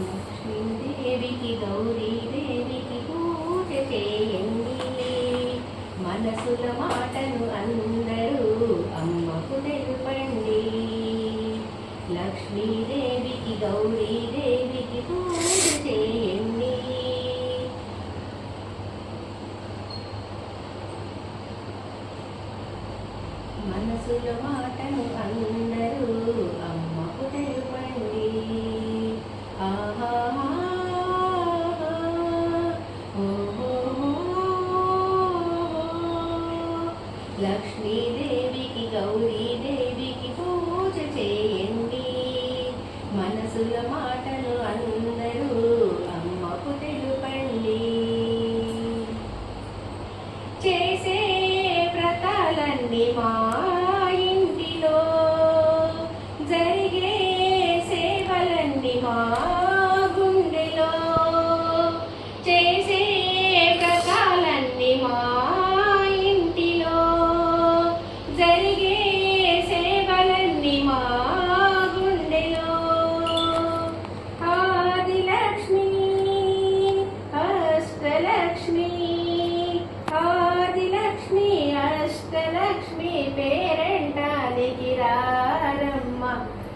లక్ష్మీదేవికి గౌరీదేవికి పూజ చేయండి మనసుల మాటను అందరూ అమ్మకు తెలుపండి. లక్ష్మీదేవికి గౌరీదేవికి పూజ చేయండి. మనసుల మాటను అందరూ అమ్మకు తెలుపండి. ఆ లక్ష్మీదేవికి గౌరీదేవికి పూజ చేయండి. మనసుల మాట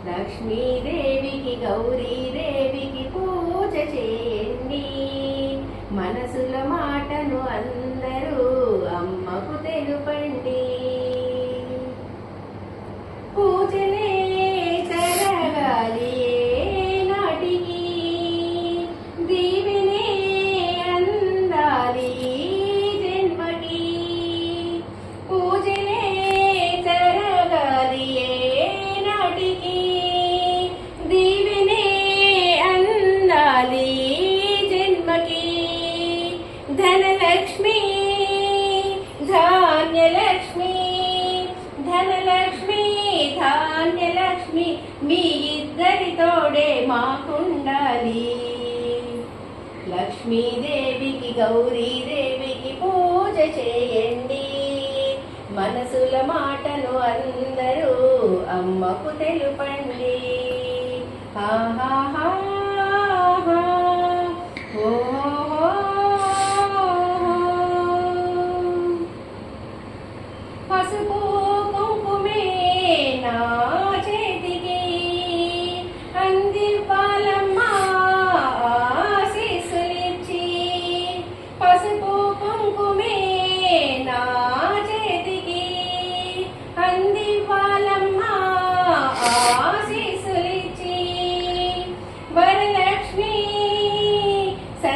లక్ష్మీదేవికి గౌరీదేవికి పూజ చేయండి. మనసుల మాటను అందరూ అమ్మకు తెలుపండి. ఇద్దరి తోడే లక్ష్మీదేవికి గౌరీదేవికి పూజ చేయండి. మనసుల మాటను అందరూ అమ్మకు తెలుపండి. ఆహాహా పసుపు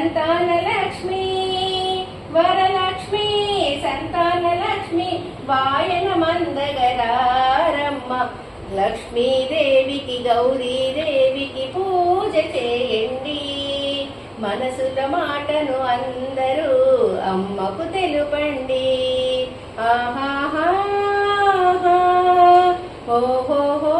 సంతానలక్ష్మి వరలక్ష్మి సంతానలక్ష్మి వాయన మందగరారమ్మ లక్ష్మీదేవికి గౌరీదేవికి పూజ చేయండి. మనసుల మాటను అందరూ అమ్మకు తెలుపండి. ఆహాహా ఓహోహో.